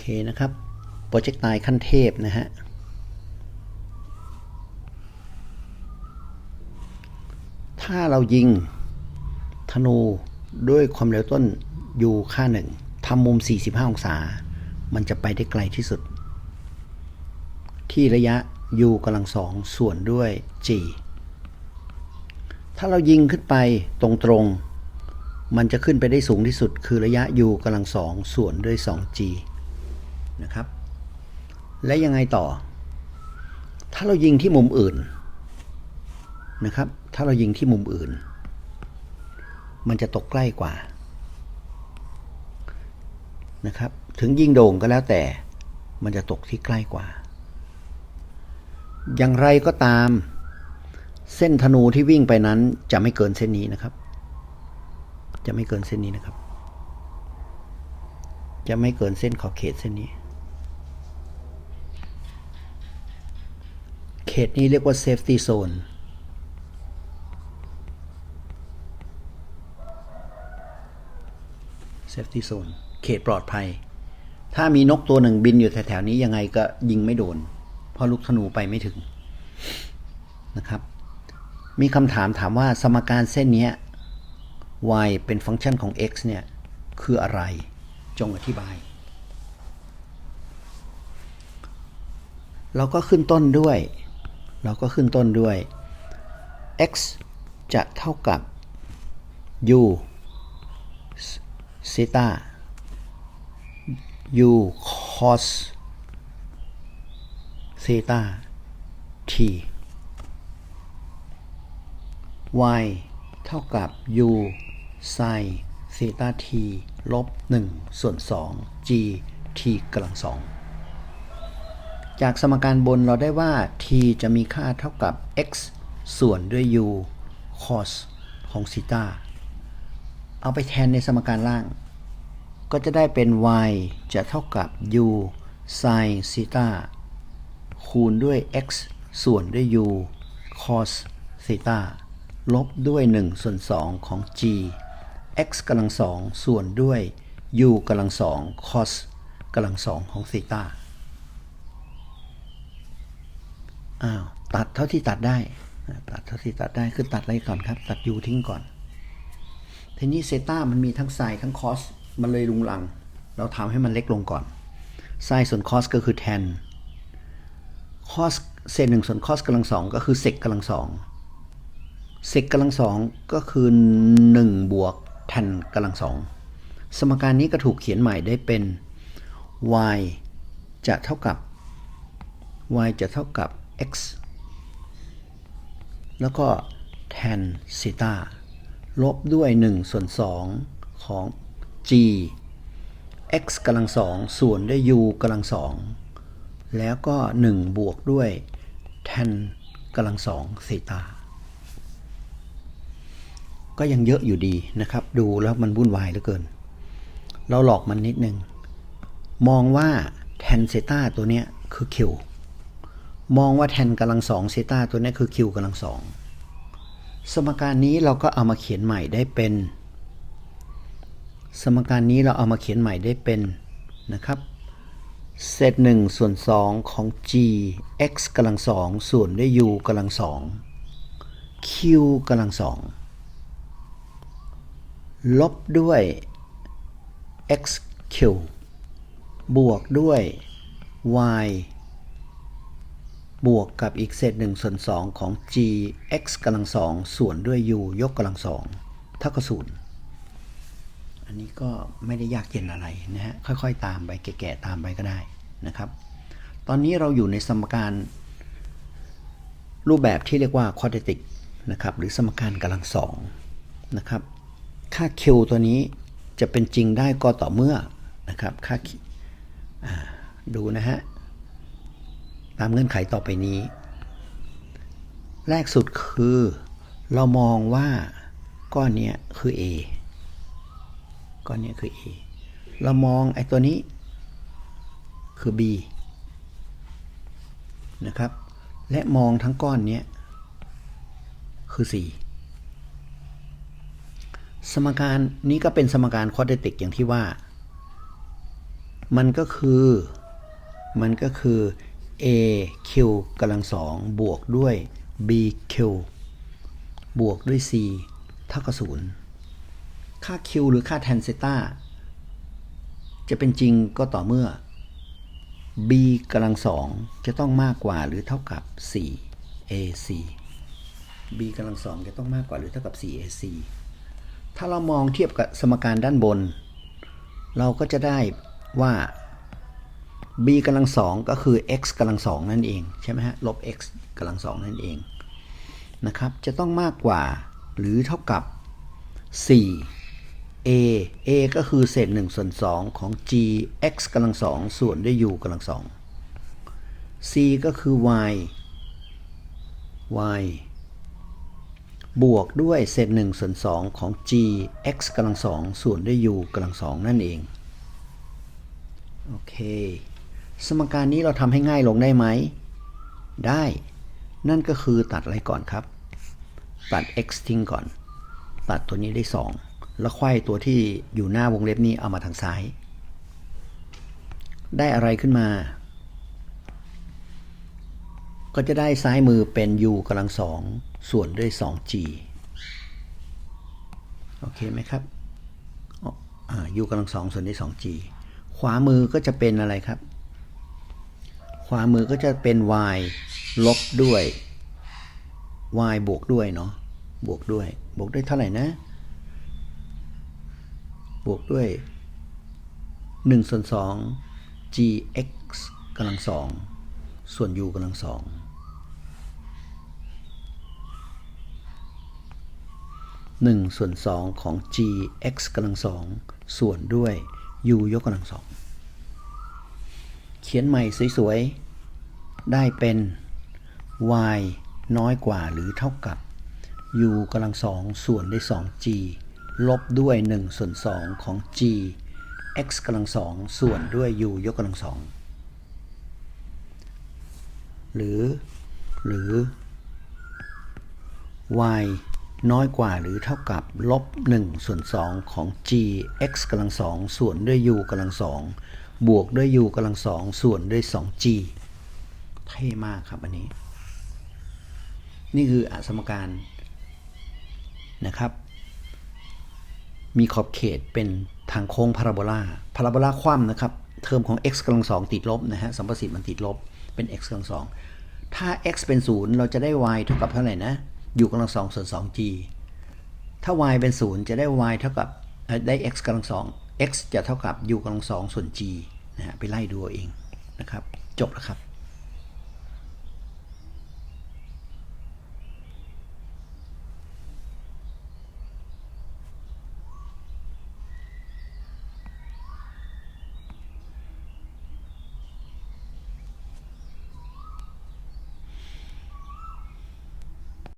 เคนะครับโปรเจกต์ตายขั้นเทพนะฮะถ้าเรายิงธนูด้วยความเร็วต้นยูค่าหนึ่งทำมุม 45 องศา มันจะไปได้ไกลที่สุด ที่ระยะ u กำลังสองส่วนด้วย g ถ้าเรายิงขึ้นไปตรงๆ มันจะขึ้นไปได้สูงที่สุด คือระยะ u กำลังสองส่วนด้วย 2g นะครับ และยังไงต่อ ถ้าเรายิงที่มุมอื่นนะครับ ถ้าเรายิงที่มุมอื่น มันจะตกใกล้กว่านะครับ ถึงยิงโด่งก็แล้วแต่ มันจะตกที่ใกล้กว่า อย่างไรก็ตาม เส้นธนูที่วิ่งไปนั้นจะไม่เกินเส้นนี้นะครับ จะไม่เกินเส้นนี้นะครับ จะไม่เกินเส้นขอบเขตเส้นนี้ เขตนี้เรียกว่า safety zone safety zone เขตปลอดภัย ถ้ามีนกตัวหนึ่งบินอยู่แถวๆนี้ยังไงก็ยิงไม่โดน เพราะลูกธนูไปไม่ถึงนะครับ มีคำถามถามว่าสมการเส้นนี้ y เป็นฟังก์ชันของ x เนี่ยคืออะไรจงอธิบาย เราก็ขึ้นต้นด้วย เราก็ขึ้นต้นด้วย x จะเท่ากับ u ซีตา u cos ซีตา t y เท่ากับ u sin ซีตา t ลบ 1 ส่วน 2 g t กำลัง2 จากสมการบนเราได้ว่า t จะมีค่าเท่ากับ x ส่วนด้วย u cos ของซีตาเอาไปแทนในสมการล่าง ก็จะได้เป็น y จะเท่ากับ u sin ซีตาคูณด้วย x ส่วนด้วย u cos ซีตาลบด้วย 1 ส่วน 2 ของ g x กำลังสองส่วนด้วย u กำลังสอง cos กำลังสองของซีตา อ้าวตัดเท่าที่ตัดได้ ตัดเท่าที่ตัดได้คือตัดอะไรก่อนครับ ตัด u ทิ้งก่อน ทีนี้เซต้ามันมีทั้งไซน์ทั้งคอสมันเลยลุงลัง เราทำให้มันเล็กลงก่อนไซน์ส่วนคอสก็คือ tan คอสเศษหนึ่งส่วนคอสกำลังสองก็คือเซกกำลังสองเซกกำลังสองก็คือ1บวก tan กำลังสองสมการนี้ก็ถูกเขียนใหม่ได้เป็น y จะเท่ากับ y จะเท่ากับ x แล้วก็ tan ซีตาลบด้วย 1 ส่วน 2 ของ g x กำลังสองส่วนด้วย u กำลังสองแล้วก็ 1 บวกด้วย tan กำลังสองซีตาก็ยังเยอะอยู่ดีนะครับ ดูแล้วมันวุ่นวายเหลือเกิน เราหลอกมันนิดนึง มองว่า tan เซต้าตัวเนี้ยคือ q มองว่า tan กำลังสองเซตาตัวนี้คือ q กำลังสองสมการนี้เราก็เอามาเขียนใหม่ได้เป็น สมการนี้เราเอามาเขียนใหม่ได้เป็นนะครับเศษหนึ่งส่วนสองของ g x กำลังสองส่วนด้วย u กำลังสอง q กำลังสองลบด้วย xq บวกด้วย y บวกกับอีกเศษหนึ่งส่วนสองของ g x กำลังสองส่วนด้วย u ยกกำลังสองเท่ากับศูนย์อันนี้ก็ไม่ได้ยากเย็นอะไรนะฮะค่อยๆ ตามไปแก่ๆตามไปก็ได้นะครับ ตอนนี้เราอยู่ในสมการรูปแบบที่เรียกว่า quadratic นะครับหรือสมการกำลังสองนะครับค่า q ตัวนี้จะเป็นจริงได้ก็ต่อเมื่อนะครับค่าดูนะฮะ ตามเงื่อนไขต่อไปนี้ แรกสุดคือ เรามองว่าก้อนนี้คือ A ก้อนนี้คือ A เรามองไอ้ตัวนี้คือ B นะครับ และมองทั้งก้อนนี้คือ4สมการนี้ก็เป็นสมการควอดเดติกอย่างที่ว่า มันก็คือ มันก็คือ a q กำลังสองบวกด้วย b q บวกด้วย c เท่ากับศูนย์ค่า q หรือค่า tan เซต้าจะเป็นจริงก็ต่อเมื่อ b กำลังสองจะต้องมากกว่าหรือเท่ากับ 4 ac b กำลังสองจะต้องมากกว่าหรือเท่ากับ 4 ac ถ้าเรามองเทียบกับสมการด้านบน เราก็จะได้ว่า b กำลังสองก็คือ x กำลังสองนั่นเองใช่ไหมฮะลบ x กำลังสองนั่นเองนะครับจะต้องมากกว่าหรือเท่ากับ 4 a a ก็คือเศษ1ส่วน2ของ g x กำลังสองส่วนด้วย u กำลังสอง c ก็คือ y y บวกด้วยเศษ1ส่วน2ของ g x กำลังสองส่วนด้วย u กำลังสองนั่นเอง โอเค สมการนี้เราทำให้ง่ายลงได้ไหม ได้ นั่นก็คือตัดอะไรก่อนครับ ตัด x ทิ้งก่อน ตัดตัวนี้ได้ 2 แล้วไขว้ตัวที่อยู่หน้าวงเล็บนี้เอามาทางซ้าย ได้อะไรขึ้นมา ก็จะได้ซ้ายมือเป็น u กำลังสองส่วนด้วย 2g โอเคไหมครับอ่า u กำลังสองส่วนด้วย 2g ขวามือก็จะเป็นอะไรครับ ขวามือก็จะเป็น y ลบด้วย y บวกด้วยเนาะบวกด้วย บวกด้วยเท่าไหร่นะ บวกด้วย1ส่วน2 gx กำลังสองส่วน u กำลังสองหนึ่งส่วนสองของ gx กำลังสองส่วนด้วย u ยกกำลังสอง ขียนใหม่สวยๆ ได้เป็น y น้อยกว่าหรือเท่ากับ u กำลังสองส่วนด้วย 2g ลบด้วย1ส่วน2ของ g x กำลังสองส่วนด้วย u ยกกำลังสองหรือ หรือ y น้อยกว่าหรือเท่ากับลบ1ส่วน2ของ g x กำลังสองส่วนด้วย u กำลังสอง บวกด้วย u กำลังสองส่วนด้วย 2g เท่มากครับอันนี้ นี่คืออสมการนะครับ มีขอบเขตเป็นทางโค้งพาราโบลาพาราโบลาคว่ำนะครับ เทอมของ x กำลังสองติดลบนะฮะสัมประสิทธิ์มันติดลบเป็น x กำลังสองถ้า x เป็น 0 เราจะได้ y เท่ากับเท่าไหร่นะอยู่กำลังสองส่วน 2g ถ้า y เป็น 0 จะได้ y เท่ากับเอ่อได้ x กำลังสอง x จะเท่ากับ u กำลังสองส่วน g นะฮะไปไล่ดูเอาเองนะครับ จบแล้วครับ